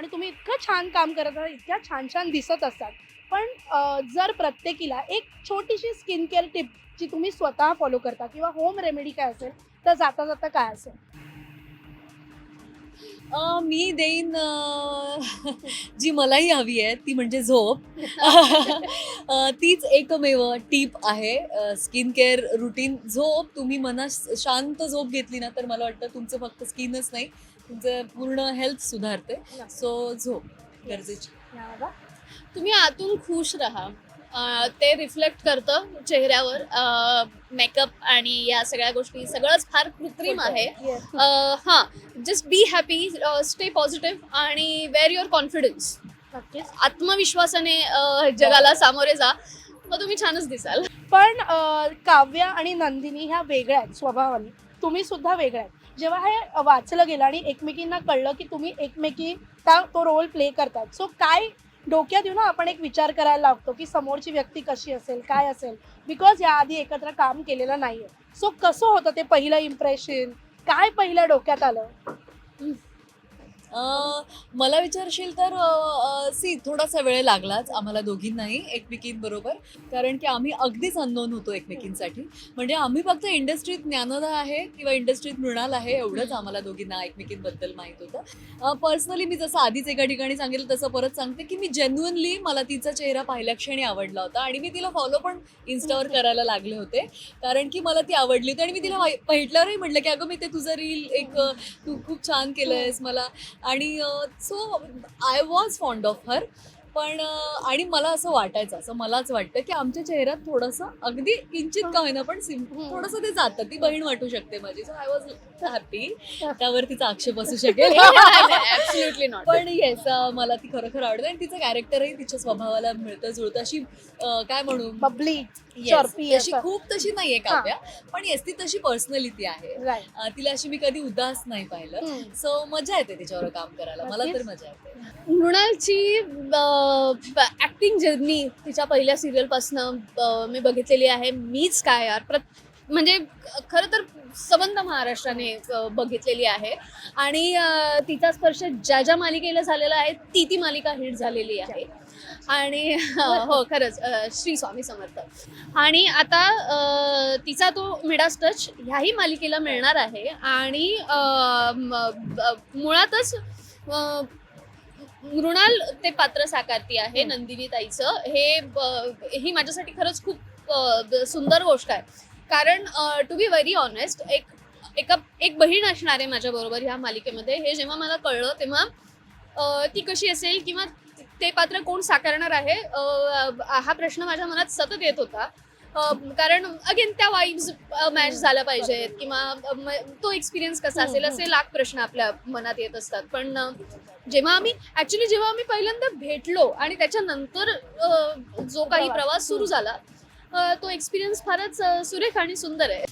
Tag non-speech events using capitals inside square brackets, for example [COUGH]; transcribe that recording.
आणि तुम्ही इतकं छान काम करत आहात इतक्या छान छान दिसत असतात पण जर प्रत्येकीला एक छोटीशी स्किन केअर टिप जी तुम्ही स्वतः फॉलो करता किंवा होम रेमेडी काय असेल तर जाता जाता काय असेल? मी देईन [LAUGHS] जी मलाही हवी आहे ती म्हणजे झोप. [LAUGHS] तीच एकमेव टीप आहे स्किन केअर रुटीन. झोप तुम्ही मनास शांत झोप घेतली ना तर मला वाटतं तुमचं फक्त स्किनच नाही तुमचं पूर्ण हेल्थ सुधारते. सो झोप गरजेची. तुम्ही आतून खुश राहा. ते रिफ्लेक्ट करतं चेहऱ्यावर. मेकअप आणि या सगळ्या गोष्टी सगळंच फार कृत्रिम आहे. हां just be happy stay positive आणि वेअर युअर कॉन्फिडन्स आत्मविश्वासाने जगाला सामोरे जा. मग तुम्ही छानच दिसाल. पण काव्या आणि नंदिनी ह्या वेगळ्या आहेत स्वभावाने. तुम्ही सुद्धा वेगळ्या आहेत. जेव्हा हे वाचलं गेलं आणि एकमेकींना कळलं की तुम्ही एकमेकी त्या तो रोल प्ले करतात सो काय डोक्यात येऊन आपण एक विचार करायला लागतो की समोरची व्यक्ती कशी असेल काय असेल? बिकॉज याआधी एकत्र काम केलेलं नाही आहे सो कसं होतं ते पहिलं इम्प्रेशन काय पहिल्या डोक्यात आलं? मला विचारशील तर सी थोडासा वेळ लागलाच आम्हाला दोघींनाही एकमेकींबरोबर. कारण की आम्ही अगदीच अननोन होतो एकमेकींसाठी. म्हणजे आम्ही फक्त इंडस्ट्रीत ज्ञानदा आहे किंवा इंडस्ट्रीत मृणाल आहे एवढंच आम्हाला दोघींना एकमेकींबद्दल माहीत होतं. पर्सनली मी जसं आधीच एका ठिकाणी सांगितलं तसं परत सांगते की मी जेन्युअनली मला तिचा चेहरा पाहिल्या क्षणी आवडला होता आणि मी तिला फॉलो पण इन्स्टावर करायला लागले होते. कारण की मला ती आवडली होती आणि मी तिला भेटल्यावरही म्हटलं की अगं मी ते तुझं रील एक तू खूप छान केलंयस मला. आणि so I was fond of her पण आणि मला असं वाटायचं असं मलाच वाटतं की आमच्या चेहऱ्यात थोडंसं अगदी किंचित का होईना पण सिम हम्म. थोडंसं ते जातं. ती बहीण वाटू शकते माझी. सो आय वॉज हॅपी त्यावर तिचा आक्षेप असू [LAUGHS] शकेल. पण येस मला ती खरोखर आवडते आणि तिचं कॅरेक्टरही तिच्या स्वभावाला मिळतं जुळतं. अशी काय म्हणू? बबली चर्पी तशी खूप तशी नाहीये काव्या पण येस ती तशी पर्सनॅलिटी आहे. तिला अशी मी कधी उदास नाही पाहिलं. सो मजा येते तिच्यावर काम करायला. मला तर. मजा येते. मृणालची ऍक्टिंग जर्नी तिच्या पहिल्या सिरियलपासनं मी बघितलेली आहे. मीच काय यार? प्रत म्हणजे खरं तर सबंध महाराष्ट्राने बघितलेली आहे. आणि तिचा स्पर्श ज्या ज्या मालिकेला झालेला आहे ती ती मालिका हिट झालेली आहे. आणि हो खरंच श्री स्वामी समर्थ. आणि आता तिचा तो मिडास टच ह्याही मालिकेला मिळणार आहे. आणि मुळातच मृणाल ते पात्र साकारती आहे. नंदिनी ताईचं हे ही माझ्यासाठी खरंच खूप सुंदर गोष्ट आहे. कारण टू बी व्हेरी ऑनेस्ट एक एका एक बहीण असणार आहे माझ्याबरोबर ह्या मालिकेमध्ये हे जेव्हा मला कळलं तेव्हा ती कशी असेल किंवा ते पात्र कोण साकारणार आहे हा प्रश्न माझ्या मनात सतत येत होता. कारण अगेन त्या वाईब्स मॅच झाल्या पाहिजेत किंवा तो एक्सपिरियन्स कसा असेल असे लाख प्रश्न आपल्या मनात येत असतात. पण जेव्हा आम्ही ऍक्च्युली जेव्हा आम्ही पहिल्यांदा भेटलो आणि त्याच्यानंतर जो काही प्रवास. सुरू झाला तो एक्सपिरियन्स फारच सुरेख आणि सुंदर आहे